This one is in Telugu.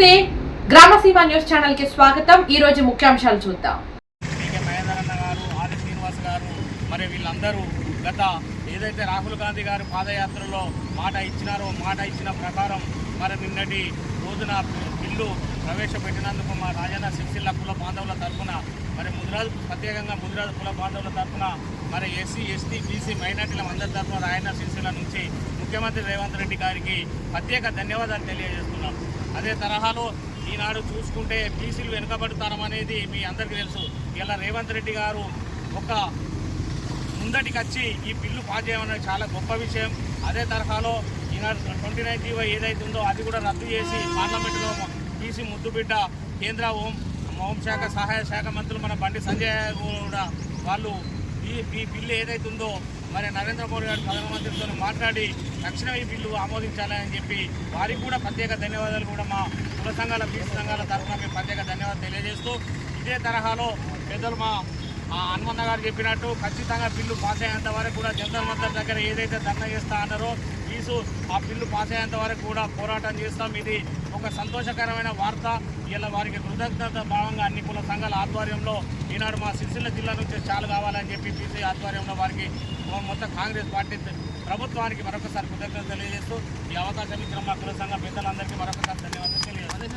నమస్తే. గ్రామసీమ న్యూస్ ఛానల్కి స్వాగతం. ఈ రోజు ముఖ్యాంశాలు చూద్దాం. గారు ఆది శ్రీనివాస్ గారు మరి వీళ్ళందరూ గత ఏదైతే రాహుల్ గాంధీ గారు పాదయాత్రలో మాట ఇచ్చినారో మాట ఇచ్చిన ప్రకారం మరి నిన్నటి రోజున బిల్లు ప్రవేశపెట్టినందుకు మా రాజన్న సిరిసిల్ల కుల బాంధవుల తరఫున మరి ముదిరాజు ప్రత్యేకంగా ముదిరాజు కుల బాంధవుల తరఫున మరి ఎస్సీ ఎస్టీ బీసీ మైనార్టీల అందరి తరఫున రాయన్న సిరిసిల్ల నుంచి ముఖ్యమంత్రి రేవంత్ రెడ్డి గారికి ప్రత్యేక ధన్యవాదాలు తెలియజేస్తున్నాం. అదే తరహాలో ఈనాడు చూసుకుంటే బీసీలు వెనుకబడతారం అనేది మీ అందరికీ తెలుసు. ఇలా రేవంత్ రెడ్డి గారు ఒక ముందటికి వచ్చి ఈ బిల్లు పాస్ చేయడం అనేది చాలా గొప్ప విషయం. అదే తరహాలో ఈనాడు ట్వంటీ నైన్ జీవో ఏదైతే ఉందో అది కూడా రద్దు చేసి పార్లమెంటులో బీసీ ముద్దుబిడ్డ కేంద్ర హోం హోంశాఖ సహాయ శాఖ మంత్రులు మన బండి సంజయ్ కూడా వాళ్ళు ఈ ఈ బిల్లు ఏదైతే ఉందో మరి నరేంద్ర మోడీ గారు ప్రధానమంత్రితో మాట్లాడి తక్షణం ఈ బిల్లు ఆమోదించాలని చెప్పి వారికి కూడా ప్రత్యేక ధన్యవాదాలు కూడా మా కుల సంఘాల బీసీ సంఘాల తరఫున మేము ప్రత్యేక ధన్యవాదాలు తెలియజేస్తూ ఇదే తరహాలో పెద్దలు మా హనుమన్న గారు చెప్పినట్టు ఖచ్చితంగా బిల్లు పాస్ అయ్యేంత వరకు కూడా జంతర్ మంతర్ దగ్గర ఏదైతే ధర్నా చేస్తా అన్నారో ఈసు ఆ బిల్లు పాస్ అయ్యేంత వరకు కూడా పోరాటం చేస్తాం. ఇది ఒక సంతోషకరమైన వార్త. ఇలా వారికి కృతజ్ఞత భావంగా అన్ని కుల సంఘాల ఆధ్వర్యంలో ఈనాడు మా సిరిసిల్ల జిల్లా నుంచి చాలు కావాలని చెప్పి బీసీ ఆధ్వర్యంలో వారికి మొత్తం కాంగ్రెస్ పార్టీ ప్రభుత్వానికి మరొకసారి కృతజ్ఞత తెలియజేస్తూ ఈ అవకాశం ఇచ్చిన మా కుల సంఘ పెద్దలందరికీ మరొకసారి ధన్యవాదాలు తెలియజేస్తాను